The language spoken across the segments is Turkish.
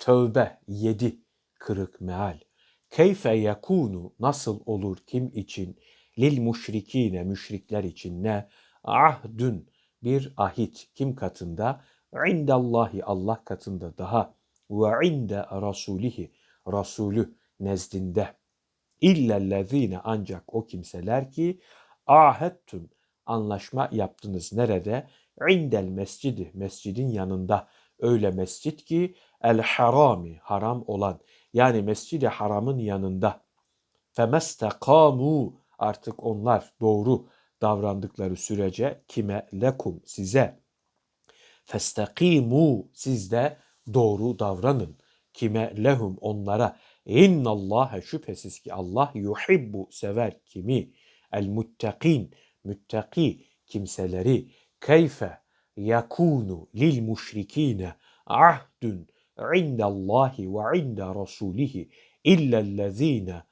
Tövbe 7 kırık meal. Keyfe yakunu nasıl olur kim için? Lil müşrikine müşrikler için ne? Ahdün bir ahit kim katında? İndallahi Allah katında daha. Ve inde rasulihi rasulü nezdinde. İllellezine ancak o kimseler ki ahettüm anlaşma yaptınız nerede? İndel mescidi mescidin yanında öyle mescit ki el harami haram olan yani mescidi haramın yanında. Femestekamu artık onlar doğru davrandıkları sürece kime? Lekum size. Festakimu siz de doğru davranın. Kime? Lehum onlara. İnnallâhe şüphesiz ki Allah yuhibbu sever kimi? El muttakin müttaki kimseleri. Keyfe yakunu lil müşrikine ahdun indallahi ve inda rasulihi illellezine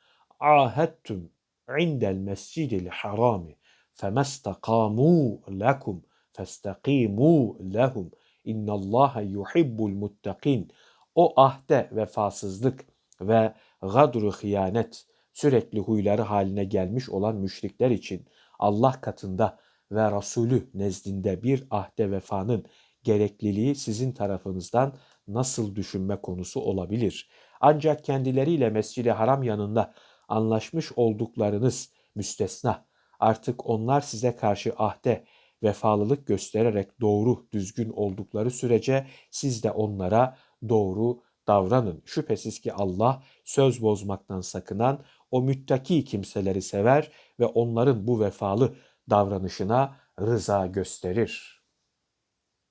ahadtum indel mescidil harami femestakamu lekum festakimu lehum innallaha yuhibbul muttakin o ahde vefasızlık ve gadru hıyanet sürekli huyları haline gelmiş olan müşrikler için Allah katında ve Resulü nezdinde bir ahde vefanın gerekliliği sizin tarafınızdan nasıl düşünme konusu olabilir? Ancak kendileriyle Mescid-i Haram yanında anlaşmış olduklarınız müstesna. Artık onlar size karşı ahde, vefalılık göstererek doğru, düzgün oldukları sürece siz de onlara doğru davranın. Şüphesiz ki Allah söz bozmaktan sakınan o müttaki kimseleri sever ve onların bu vefalı davranışına rıza gösterir.